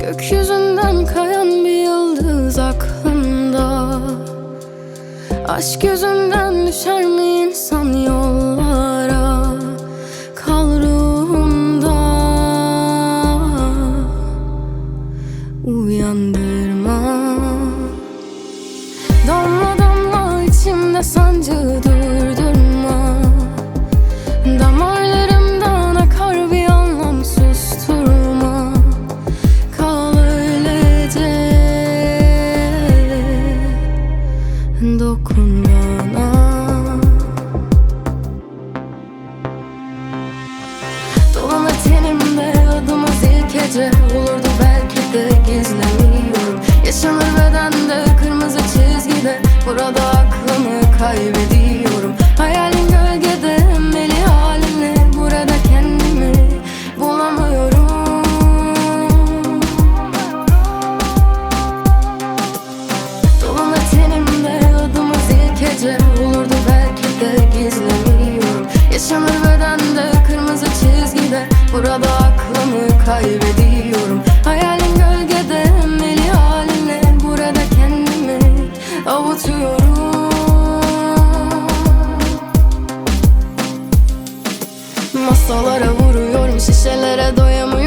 Gökyüzünden kayan bir yıldız aklımda. Aşk yüzünden düşer mi insan yollara? Kal ruhumda. Uyandırma. Damla gece Olurdu belki de gizlemiyorum aklımı kaybediyorum. Hayalin gölgede emmeli halinle Burada kendimi avutuyorum. Masalara vuruyorum şişelere doyamıyorum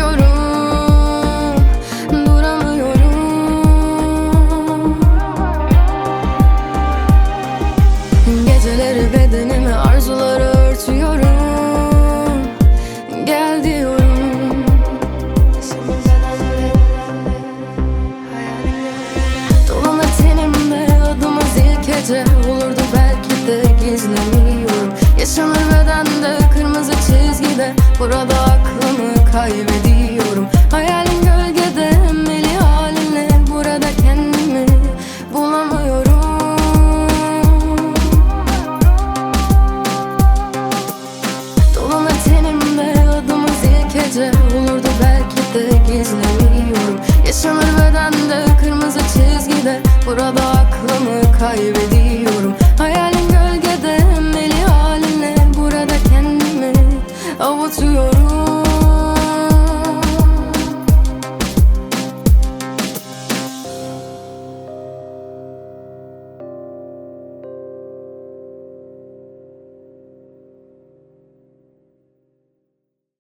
gece olurdu belki de gizleniyorum. Yaşanır bedende kırmızı çizgide Burada aklımı kaybediyorum. Hayalin gölgede deli haline Burada kendimi avutuyorum.